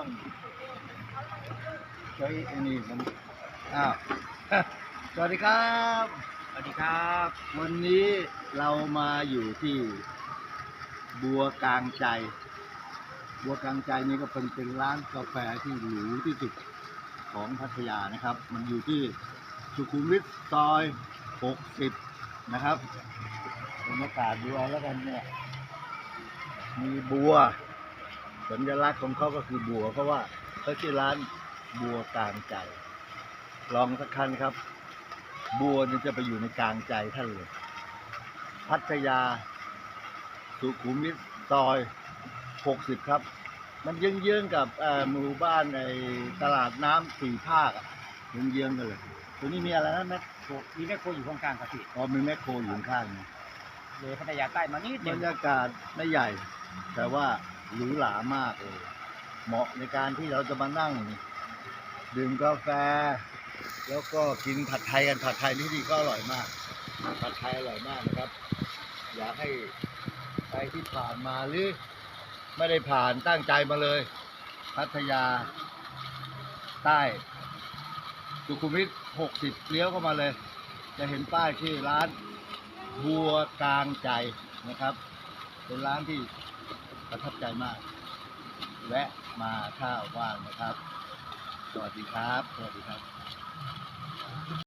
ต้องใช้ไอ้นี่มันอ้าวสวัสดีครับ สวัสดีครับ วันนี้เรามาอยู่ที่บัวกลางใจ บัวกลางใจนี่ก็เป็นเป็นร้านกาแฟที่หรูที่สุดของพัทยานะครับ มันอยู่ที่สุขุมวิทซอย 60 นะครับบรรยากาศดูเอาแล้วกันเนี่ย มีบัว สัญลักษณ์ของเขาก็คือบัวเพราะว่าเขาชื่อร้านบัวกลางใจ ลองสักคันครับ บัวเนี่ยจะไปอยู่ในกลางใจท่านเลย พัทยา สุขุมวิทซอย 60 ครับ มันเยื้องๆกับเอ่อหมู่บ้านในตลาดน้ำสี่ภาคอะเยื้องๆกันเลยตัวนี้มีอะไรนะแมคโครมีแม่โครัวอยู่ข้างกลางครับพี่อ๋อมีแมคโครอยู่ข้างๆนะเลยพัทยาใต้มานิดบนึรงรยากาศไม่ใหญ่ แต่ว่า หรูหรามากเลย เหมาะในการที่เราจะมานั่ง ดื่มกาแฟ แล้วก็กินผัดไทยกันผัดไทยที่นี่ก็อร่อยมาก ผัดไทยอร่อยมากนะครับ อยากให้ใครที่ผ่านมาหรือไม่ได้ผ่านตั้งใจมาเลย พัทยา ใต้สุขุมวิท60 เลี้ยวเข้ามาเลย จะเห็นป้ายชื่อร้านบัวกลางใจนะครับ เป็นร้านที่ ประทับใจมาก แวะมาถ้าว่างนะครับ สวัสดีครับ สวัสดีครับ